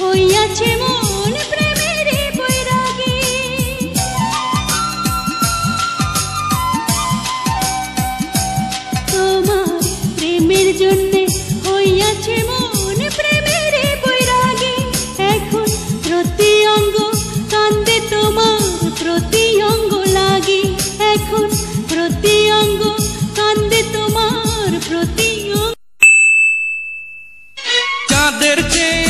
হইয়াছে মন প্রেমের বৈরাগী। তোমার প্রেমের জন্যে হইয়াছে মন প্রেমের বৈরাগী। এখন প্রতি অঙ্গ কান্দে তোমার প্রতি অঙ্গ লাগি। এখন প্রতি অঙ্গ কান্দে তোমার প্রতি চাঁদের চেয়ে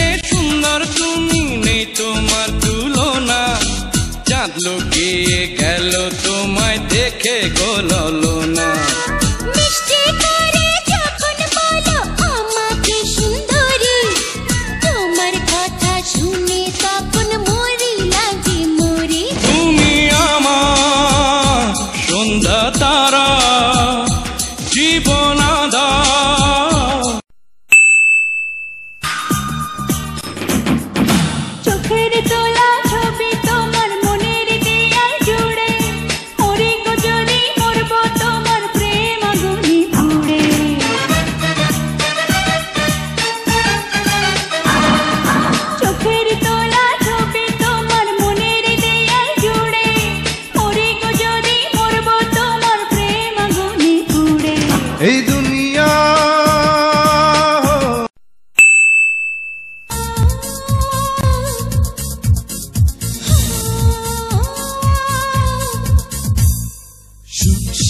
লুকিয়ে গেল তোমায় দেখে গললো না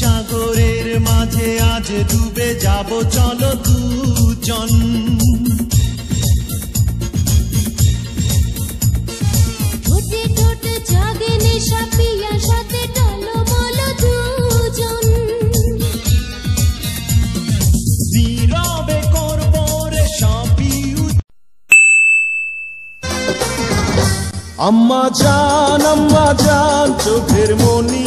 সাগরের মাঝে আজ ডুবে যাব চলো দুজন। ঠোঁটে ঠোঁট জাগে নেশা পিয়া সাথে ডালো বলো দুজন। নীরবে করব রে সবই আম্মা জান আম্মা জান চোখের মনি